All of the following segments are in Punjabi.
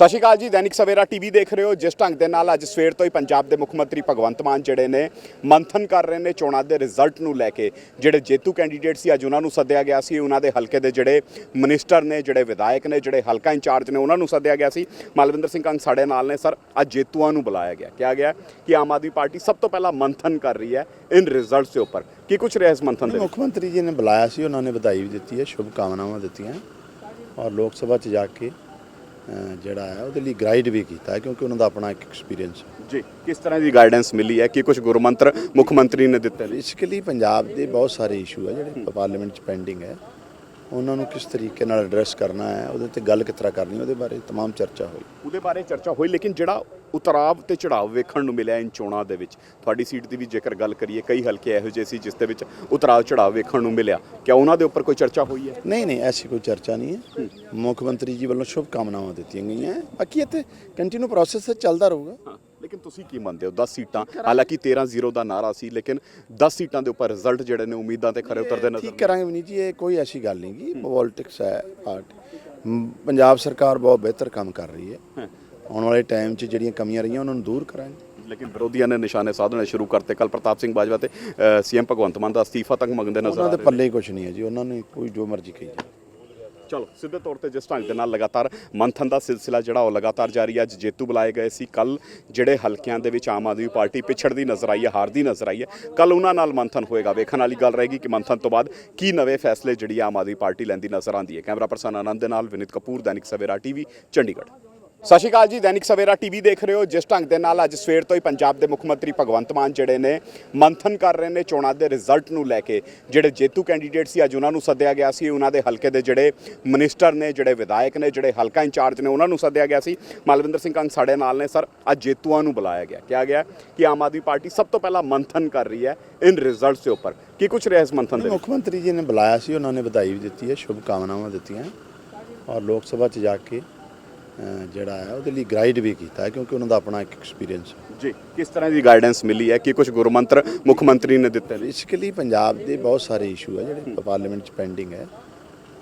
ਸਤਿ ਸ਼੍ਰੀ ਅਕਾਲ ਜੀ, ਦੈਨਿਕ ਸਵੇਰਾ ਟੀਵੀ ਦੇਖ ਰਹੇ ਹੋ। ਜਿਸ ਢੰਗ ਦੇ ਨਾਲ ਅੱਜ ਸਵੇਰ ਤੋਂ ਹੀ ਪੰਜਾਬ ਦੇ ਮੁੱਖ ਮੰਤਰੀ ਭਗਵੰਤ ਮਾਨ ਜਿਹੜੇ ਨੇ ਮੰਥਨ ਕਰ ਰਹੇ ਨੇ ਚੋਣਾਂ ਦੇ ਰਿਜ਼ਲਟ ਨੂੰ ਲੈ ਕੇ। ਜਿਹੜੇ ਜੇਤੂ ਕੈਂਡੀਡੇਟ ਸੀ, ਅੱਜ ਉਹਨਾਂ ਨੂੰ ਸੱਦਿਆ ਗਿਆ ਸੀ। ਉਹਨਾਂ ਦੇ ਹਲਕੇ ਦੇ ਜਿਹੜੇ ਮਿਨਿਸਟਰ ਨੇ, ਜਿਹੜੇ ਵਿਧਾਇਕ ਨੇ, ਜਿਹੜੇ ਹਲਕਾ ਇੰਚਾਰਜ ਨੇ, ਉਹਨਾਂ ਨੂੰ ਸੱਦਿਆ ਗਿਆ ਸੀ। ਮਲਵਿੰਦਰ ਸਿੰਘ ਕੰਗ ਸਾਡੇ ਨਾਲ ਨੇ, ਸਰ। ਅੱਜ ਜੇਤੂਆਂ ਨੂੰ ਬੁਲਾਇਆ ਗਿਆ। ਕਿਹਾ ਗਿਆ ਕਿ ਆਮ ਆਦਮੀ ਪਾਰਟੀ ਸਭ ਤੋਂ ਪਹਿਲਾਂ ਮੰਥਨ ਕਰ ਰਹੀ ਹੈ ਇਨ ਰਿਜ਼ਲਟਸ ਦੇ ਉੱਪਰ। ਕੀ ਕੁਝ ਰਿਹਾ ਇਸ ਮੰਥਨ ਦੇ ਮੁੱਖ ਮੰਤਰੀ ਜੀ ਨੇ ਬੁਲਾਇਆ ਸੀ, ਉਹਨਾਂ ਨੇ ਵਧਾਈ ਵੀ ਦਿੱਤੀ ਹੈ ਸ਼ੁਭ ਕਾਮਨਾਵਾਂ ਦਿੱਤੀਆਂ ਔਰ ਲੋਕ ਸਭਾ 'ਚ ਜਾ ਕੇ ਜਿਹੜਾ ਹੈ ਉਹਦੇ ਲਈ ਗਾਈਡ ਵੀ ਕੀਤਾ ਹੈ ਕਿਉਂਕਿ ਉਹਨਾਂ ਦਾ ਆਪਣਾ ਇੱਕ ਐਕਸਪੀਰੀਅੰਸ ਹੈ ਜੀ ਕਿਸ ਤਰ੍ਹਾਂ ਦੀ ਗਾਈਡੈਂਸ ਮਿਲੀ ਹੈ ਕੀ ਕੁਝ ਗੁਰਮੰਤਰ ਮੁੱਖ ਮੰਤਰੀ ਨੇ ਦਿੱਤੇ ਨੇ ਬੇਸਿਕਲੀ ਪੰਜਾਬ ਦੇ ਬਹੁਤ ਸਾਰੇ ਇਸ਼ੂ ਹੈ ਜਿਹੜੇ ਪਾਰਲੀਮੈਂਟ 'ਚ ਪੈਂਡਿੰਗ ਹੈ ਉਹਨਾਂ ਨੂੰ ਕਿਸ ਤਰੀਕੇ ਨਾਲ ਐਡਰੈਸ ਕਰਨਾ ਹੈ ਉਹਦੇ ਤੇ ਗੱਲ ਕਿਸ ਤਰ੍ਹਾਂ ਕਰਨੀ ਉਹਦੇ ਬਾਰੇ तमाम ਚਰਚਾ ਹੋਈ ਉਹਦੇ ਬਾਰੇ ਚਰਚਾ ਹੋਈ ਲੇਕਿਨ ਜਿਹੜਾ ਉਤਰਾਵ ਤੇ ਚੜਾਵ ਵੇਖਣ ਨੂੰ ਮਿਲਿਆ ਇਨ ਚੋਣਾਂ ਦੇ ਵਿੱਚ। ਤੁਹਾਡੀ ਸੀਟ ਦੀ ਵੀ ਜੇਕਰ ਗੱਲ ਕਰੀਏ ਕਈ ਹਲਕੇ ਇਹੋ ਜਿਹੇ ਸੀ ਜਿਸ ਦੇ ਵਿੱਚ ਉਤਰਾਵ ਚੜਾਵ ਵੇਖਣ ਨੂੰ ਮਿਲਿਆ। ਕਿਆ ਉਹਨਾਂ ਦੇ ਉੱਪਰ ਕੋਈ ਚਰਚਾ ਹੋਈ ਹੈ? ਨਹੀਂ ਨਹੀਂ ਐਸੀ ਕੋਈ ਚਰਚਾ ਨਹੀਂ ਹੈ। ਮੁੱਖ ਮੰਤਰੀ ਜੀ ਵੱਲੋਂ ਸ਼ੁਭ ਕਾਮਨਾਵਾਂ ਦਿੱਤੀਆਂ ਗਈਆਂ। ਬਾਕੀ ਇੱਥੇ ਕੰਟੀਨਿਊ ਪ੍ਰੋਸੈਸ ਚੱਲਦਾ ਰਹੂਗਾ। ਲੇਕਿਨ ਤੁਸੀਂ ਕੀ ਮੰਨਦੇ ਹੋ? 10 ਸੀਟਾਂ ਹਾਲਾਂਕਿ 13-0 ਦਾ ਨਾਰਾ ਸੀ ਲੇਕਿਨ 10 ਸੀਟਾਂ ਦੇ ਉੱਪਰ ਰਿਜ਼ਲਟ ਜਿਹੜੇ ਨੇ ਉਮੀਦਾਂ ਤੇ ਖਰੇ ਉਤਰਦੇ ਨਜ਼ਰ ਠੀਕ ਕਰਾਂਗੇ ਵੀ ਨਹੀਂ ਜੀ ਇਹ ਕੋਈ ਐਸੀ ਗੱਲ ਨਹੀਂ ਗੀ ਪੋਲਿਟਿਕਸ ਹੈ ਪਾਰਟ ਪੰਜਾਬ ਸਰਕਾਰ ਬਹੁਤ ਬਿਹਤਰ ਕੰਮ ਕਰ ਰਹੀ ਹੈ। ਆਉਣ ਵਾਲੇ ਟਾਈਮ 'ਚ ਜਿਹੜੀਆਂ ਕਮੀਆਂ ਰਹੀਆਂ ਉਹਨਾਂ ਨੂੰ ਦੂਰ ਕਰਾਂਗੇ। ਲੇਕਿਨ ਵਿਰੋਧੀਆਂ ਨੇ ਨਿਸ਼ਾਨੇ ਸਾਧਣੇ ਸ਼ੁਰੂ ਕਰਤੇ। ਕੱਲ ਪ੍ਰਤਾਪ ਸਿੰਘ ਬਾਜਵਾ ਤੇ ਸੀਐਮ ਭਗਵੰਤ ਮਾਨ ਦਾ ਅਸਤੀਫਾ ਤੱਕ ਮੰਗਦੇ ਨਜ਼ਰ ਆ ਉਹਨਾਂ ਦੇ। ਪੱਲੇ ਕੁਝ ਨਹੀਂ ਹੈ ਜੀ। ਉਹਨਾਂ ਨੇ ਕੋਈ ਜੋ ਮਰਜ਼ੀ ਕਹੀ ਜਾਏ ਚਲੋ ਸਿੱਧੇ ਤੌਰ ਤੇ ਜਿਸ ਢੰਗ ਦੇ ਨਾਲ ਲਗਾਤਾਰ ਮੰਥਨ ਦਾ ਸਿਲਸਿਲਾ ਜਿਹੜਾ ਉਹ ਲਗਾਤਾਰ ਜਾਰੀ ਹੈ ਅੱਜ ਜੇਤੂ ਬੁਲਾਏ ਗਏ ਸੀ। ਕੱਲ ਜਿਹੜੇ ਹਲਕਿਆਂ ਦੇ ਵਿੱਚ ਆਮ ਆਦਮੀ ਪਾਰਟੀ ਪਿਛੜਦੀ ਨਜ਼ਰ ਆਈ ਹੈ ਹਾਰਦੀ ਨਜ਼ਰ ਆਈ ਹੈ। ਕੱਲ ਉਹਨਾਂ ਨਾਲ ਮੰਥਨ ਹੋਏਗਾ। ਵੇਖਣ ਵਾਲੀ ਗੱਲ ਰਹੇਗੀ ਕਿ ਮੰਥਨ ਤੋਂ ਬਾਅਦ ਕੀ ਨਵੇਂ ਫੈਸਲੇ ਜਿਹੜੀ ਆਮ ਆਦਮੀ ਪਾਰਟੀ ਲੈਂਦੀ ਨਜ਼ਰ ਆਉਂਦੀ ਹੈ। ਕੈਮਰਾ ਪਰਸਨ ਆਨੰਦ ਦੇ ਨਾਲ ਵਿਨਿਤ ਕਪੂਰ ਦੈਨਿਕ ਸਵੇਰਾ ਟੀਵੀ ਚੰਡੀਗੜ੍ਹ। ਸਤਿ ਸ਼੍ਰੀ ਅਕਾਲ ਜੀ, ਦੈਨਿਕ ਸਵੇਰਾ ਟੀਵੀ ਦੇਖ ਰਹੇ ਹੋ। ਜਿਸ ਢੰਗ ਦੇ ਨਾਲ ਅੱਜ ਸਵੇਰ ਤੋਂ ਹੀ ਪੰਜਾਬ ਦੇ ਮੁੱਖ ਮੰਤਰੀ ਭਗਵੰਤ ਮਾਨ ਜਿਹੜੇ ਨੇ ਮੰਥਨ ਕਰ ਰਹੇ ਨੇ ਚੋਣਾਂ ਦੇ ਰਿਜ਼ਲਟ ਨੂੰ ਲੈ ਕੇ। ਜਿਹੜੇ ਜੇਤੂ ਕੈਂਡੀਡੇਟ ਸੀ, ਅੱਜ ਉਹਨਾਂ ਨੂੰ ਸੱਦਿਆ ਗਿਆ ਸੀ। ਉਹਨਾਂ ਦੇ ਹਲਕੇ ਦੇ ਜਿਹੜੇ ਮਿਨਿਸਟਰ ਨੇ, ਜਿਹੜੇ ਵਿਧਾਇਕ ਨੇ, ਜਿਹੜੇ ਹਲਕਾ ਇੰਚਾਰਜ ਨੇ, ਉਹਨਾਂ ਨੂੰ ਸੱਦਿਆ ਗਿਆ ਸੀ। ਮਲਵਿੰਦਰ ਸਿੰਘ ਕੰਗ ਸਾਡੇ ਨਾਲ ਨੇ ਸਰ। ਅੱਜ ਜੇਤੂਆਂ ਨੂੰ ਬੁਲਾਇਆ ਗਿਆ। ਕਿਹਾ ਗਿਆ ਕਿ ਆਮ ਆਦਮੀ ਪਾਰਟੀ ਸਭ ਤੋਂ ਪਹਿਲਾਂ ਮੰਥਨ ਕਰ ਰਹੀ ਹੈ ਇਨ ਰਿਜ਼ਲਟਸ ਦੇ ਉੱਪਰ। ਕੀ ਕੁਝ ਰਿਹਾ ਇਸ ਮੰਥਨ ਦੇ ਮੁੱਖ ਮੰਤਰੀ ਜੀ ਨੇ ਬੁਲਾਇਆ ਸੀ, ਉਹਨਾਂ ਨੇ ਵਧਾਈ ਵੀ ਦਿੱਤੀ ਹੈ ਸ਼ੁਭ ਕਾਮਨਾਵਾਂ ਦਿੱਤੀਆਂ। ਔਰ ਲੋਕ ਸਭਾ 'ਚ ਜਾ ਕੇ ਜਿਹੜਾ ਹੈ ਉਹਦੇ ਲਈ ਗਾਈਡ ਵੀ ਕੀਤਾ ਹੈ ਕਿਉਂਕਿ ਉਹਨਾਂ ਦਾ ਆਪਣਾ ਇੱਕ ਐਕਸਪੀਰੀਅੰਸ ਹੈ। ਜੀ ਕਿਸ ਤਰ੍ਹਾਂ ਦੀ ਗਾਈਡੈਂਸ ਮਿਲੀ ਹੈ? ਕੀ ਕੁਝ ਗੁਰਮੰਤਰ ਮੁੱਖ ਮੰਤਰੀ ਨੇ ਦਿੱਤੇ ਨੇ? ਬੇਸਿਕਲੀ ਪੰਜਾਬ ਦੇ ਬਹੁਤ ਸਾਰੇ ਇਸ਼ੂ ਹੈ ਜਿਹੜੇ ਪਾਰਲੀਮੈਂਟ 'ਚ ਪੈਂਡਿੰਗ ਹੈ।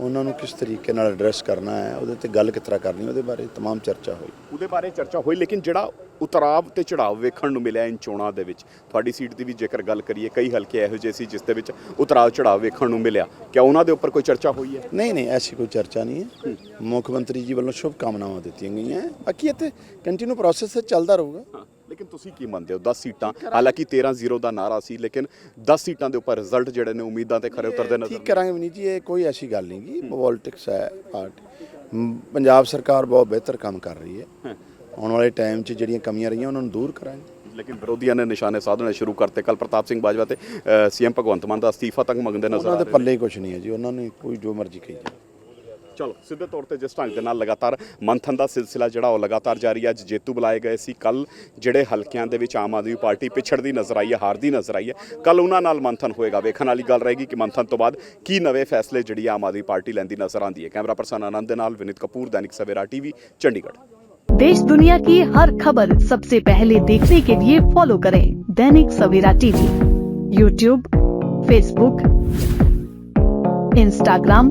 ਉਹਨਾਂ ਨੂੰ ਕਿਸ ਤਰੀਕੇ ਨਾਲ ਐਡਰੈਸ ਕਰਨਾ ਹੈ ਉਹਦੇ ਤੇ ਗੱਲ ਕਿਸ ਤਰ੍ਹਾਂ ਕਰਨੀ ਉਹਦੇ ਬਾਰੇ तमाम ਚਰਚਾ ਹੋਈ ਉਹਦੇ ਬਾਰੇ ਚਰਚਾ ਹੋਈ ਲੇਕਿਨ ਜਿਹੜਾ ਉਤਰਾਵ ਤੇ ਚੜਾਵ ਵੇਖਣ ਨੂੰ ਮਿਲਿਆ ਇਨ ਚੋਣਾਂ ਦੇ ਵਿੱਚ ਤੁਹਾਡੀ ਸੀਟ ਦੀ ਵੀ ਜੇਕਰ ਗੱਲ ਕਰੀਏ ਕਈ ਹਲਕੇ ਇਹੋ ਜਿਹੇ ਸੀ ਜਿਸ ਦੇ ਵਿੱਚ ਉਤਰਾਵ ਚੜਾਵ ਵੇਖਣ ਨੂੰ ਮਿਲਿਆ ਕਿਆ ਉਹਨਾਂ ਦੇ ਉੱਪਰ ਕੋਈ ਚਰਚਾ ਹੋਈ ਹੈ ਨਹੀਂ ਨਹੀਂ ਐਸੀ ਕੋਈ ਚਰਚਾ ਨਹੀਂ ਹੈ ਮੁੱਖ ਮੰਤਰੀ ਜੀ ਵੱਲੋਂ ਸ਼ੁਭ ਕਾਮਨਾਵਾਂ ਦਿੱਤੀਆਂ ਗਈਆਂ ਹੈ। ਬਾਕੀ ਇੱਥੇ ਕੰਟੀਨਿਊ ਪ੍ਰੋਸੈਸ ਚੱਲਦਾ ਰਹੂਗਾ ਹਾਂ ਲੇਕਿਨ ਤੁਸੀਂ ਕੀ ਮੰਨਦੇ ਹੋ? 10 ਸੀਟਾਂ ਹਾਲਾਂਕਿ 13-0 ਦਾ ਨਾਰਾ ਸੀ ਲੇਕਿਨ 10 ਸੀਟਾਂ ਦੇ ਉੱਪਰ ਰਿਜ਼ਲਟ ਜਿਹੜੇ ਨੇ ਉਮੀਦਾਂ ਤੇ ਖਰੇ ਉਤਰਦੇ ਨਜ਼ਰ ਠੀਕ ਕਰਾਂਗੇ ਵੀ ਨਹੀਂ ਜੀ ਇਹ ਕੋਈ ਐਸੀ ਗੱਲ ਨਹੀਂ ਗੀ ਪੋਲਿਟਿਕਸ ਹੈ ਪਾਰਟ ਪੰਜਾਬ ਸਰਕਾਰ ਬਹੁਤ ਬਿਹਤਰ ਕੰਮ ਕਰ ਰਹੀ ਹੈ। ਆਉਣ ਵਾਲੇ ਟਾਈਮ 'ਚ ਜਿਹੜੀਆਂ ਕਮੀਆਂ ਰਹੀਆਂ ਉਹਨਾਂ ਨੂੰ ਦੂਰ ਕਰਾਂਗੇ। ਲੇਕਿਨ ਵਿਰੋਧੀਆਂ ਨੇ ਨਿਸ਼ਾਨੇ ਸਾਧਣੇ ਸ਼ੁਰੂ ਕਰਤੇ। ਕੱਲ ਪ੍ਰਤਾਪ ਸਿੰਘ ਬਾਜਵਾ ਤੇ ਸੀਐਮ ਭਗਵੰਤ ਮਾਨ ਦਾ ਅਸਤੀਫਾ ਤੱਕ ਮੰਗਦੇ ਨਜ਼ਰ ਆ ਉਹਨਾਂ ਦੇ ਰਹੇ। ਪੱਲੇ ਕੁਝ ਨਹੀਂ ਹੈ ਜੀ। ਉਹਨਾਂ ਨੇ ਕੋਈ ਜੋ ਮਰਜ਼ੀ ਕਹੀ ਜਾਏ ਚਲੋ ਸਿੱਧੇ ਤੌਰ ਤੇ ਜਿਸ ਢੰਗ ਦੇ ਨਾਲ ਲਗਾਤਾਰ ਮੰਥਨ ਦਾ ਸਿਲਸਿਲਾ ਜਿਹੜਾ ਉਹ ਲਗਾਤਾਰ ਜਾਰੀ ਹੈ ਅੱਜ ਜੇਤੂ ਬੁਲਾਏ ਗਏ ਸੀ ਕੱਲ ਜਿਹੜੇ ਹਲਕਿਆਂ ਦੇ ਵਿੱਚ ਆਮ ਆਦਮੀ ਪਾਰਟੀ ਪਿਛੜਦੀ ਨਜ਼ਰ ਆਈ ਹੈ ਹਾਰਦੀ ਨਜ਼ਰ ਆਈ ਹੈ ਕੱਲ ਉਹਨਾਂ ਨਾਲ ਮੰਥਨ ਹੋਏਗਾ ਵੇਖਣ ਵਾਲੀ ਗੱਲ ਰਹੇਗੀ ਕਿ ਮੰਥਨ ਤੋਂ ਬਾਅਦ ਕੀ ਨਵੇਂ ਫੈਸਲੇ ਜਿਹੜੀ ਆਮ ਆਦਮੀ ਪਾਰਟੀ ਲੈਂਦੀ ਨਜ਼ਰ ਆਉਂਦੀ ਹੈ ਕੈਮਰਾ ਪਰਸਨ ਆਨੰਦ ਦੇ ਨਾਲ ਵਿਨਿਤ ਕਪੂਰ ਦੈਨਿਕ ਸਵੇਰਾ ਟੀਵੀ ਚੰਡੀਗੜ੍ਹ देश दुनिया की हर खबर सबसे पहले देखने के लिए फॉलो करें Dainik Savera TV YouTube Facebook Instagram